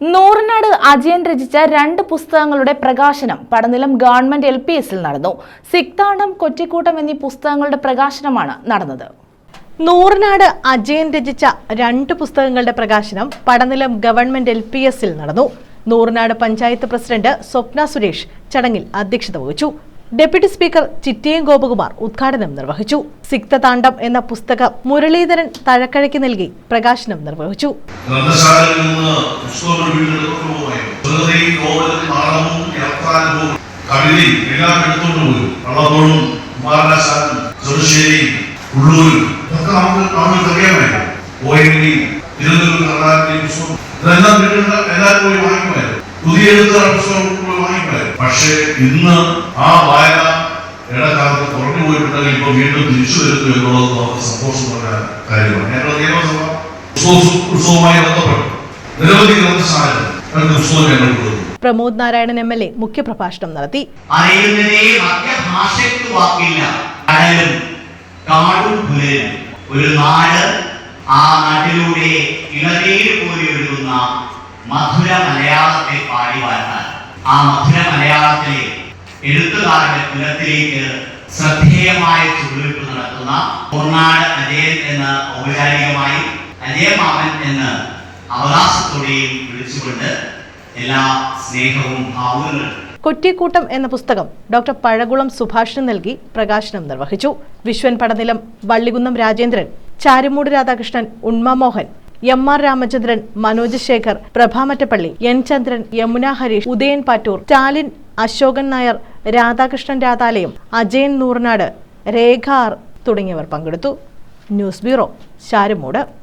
നൂറിനാട് അജയൻ രചിച്ച രണ്ട് പുസ്തകങ്ങളുടെ പ്രകാശനം പടനിലം ഗവൺമെന്റ് എൽ പി എസിൽ നടന്നു. സിക്താണ്ഡം കൊറ്റിക്കൂട്ടം എന്നീ പുസ്തകങ്ങളുടെ പ്രകാശനമാണ് നടന്നത്. നൂറിനാട് അജയൻ രചിച്ച രണ്ട് പുസ്തകങ്ങളുടെ പ്രകാശനം പടനിലം ഗവൺമെന്റ് എൽ പി എസിൽ നടന്നു. നൂറിനാട് പഞ്ചായത്ത് പ്രസിഡന്റ് സ്വപ്ന സുരേഷ് ചടങ്ങിൽ അധ്യക്ഷത വഹിച്ചു. ഡെപ്യൂട്ടി സ്പീക്കർ ചിറ്റിയം ഗോപകുമാർ ഉദ്ഘാടനം നിർവഹിച്ചു. സിക്തതാണ്ഡം എന്ന പുസ്തകം മുരളീധരൻ തഴക്കഴയ്ക്ക് നൽകി പ്രകാശനം നിർവഹിച്ചു. കവിതയും എല്ലാം എടുത്തോണ്ട് പോയി വള്ളത്തോളും കുമാരനാശാനും ചെറുശ്ശേരിയും ഉള്ളൂരും ഒക്കെ നമുക്ക് നമുക്ക് അറിയാമായിരുന്നു ഓയിലിയും തിരുവനന്തപുരം കർണാടകയും പുസ്തകം ഇതെല്ലാം വീട്ടിലുള്ള എല്ലാവരും പോയി വാങ്ങിക്കുമായിരുന്നു പുതിയ എഴുത്തുകാർ പുസ്തകം പോയി വാങ്ങിക്കുമായിരുന്നു പക്ഷേ ഇന്ന് ആ വായന ഇടക്കാലത്ത് കുറഞ്ഞു പോയിട്ടുണ്ടെങ്കിൽ ഇപ്പൊ വീണ്ടും തിരിച്ചു വരുന്നു എന്നുള്ളത് നമുക്ക് സന്തോഷമുള്ള കാര്യമാണ്. ഞങ്ങളുടെ നിയമസഭ ഉത്സവ- ഉത്സവവുമായി നിരവധി ഗ്രന്ഥശാലകൾ പുസ്തകം ഞങ്ങൾ Pramod Narayanan M L A മുഖ്യപ്രഭാഷണം നടത്തി. ഒരു നാട് ആ നാട്ടിലൂടെ ഇളനീര് പോലെ മധുര മലയാളത്തെ പാടി വാഴ്ത്താൻ ആ മധുര മലയാളത്തിലെ എഴുത്തുകാരുടെ കുലത്തിലേക്ക് ശ്രദ്ധേയമായ ചുവടുവെപ്പ് നടത്തുന്ന പൊന്നാട് അജയൻ എന്ന് ഔപചാരികമായി അജയമാമൻ എന്ന് അവകാശത്തോടെയും വിളിച്ചുകൊണ്ട് എല്ലാ സ്നേഹവും ഭാവങ്ങളും കൊറ്റിക്കൂട്ടം എന്ന പുസ്തകം ഡോക്ടർ പഴകുളം സുഭാഷിന് നൽകി പ്രകാശനം നിർവഹിച്ചു. വിശ്വൻ പടനിലം Vallikunnam Rajendran Charummoodu Radhakrishnan Unma Mohan M R Ramachandran Manoj Shekhar Prabhamattappally N Chandran Yamuna Harish Udayan Pattoor Stalin Ashokan Nair Radhakrishnan Radhalayam Ajayan Noornad Rekha R തുടങ്ങിയവർ പങ്കെടുത്തു. News bureau Charummoodu.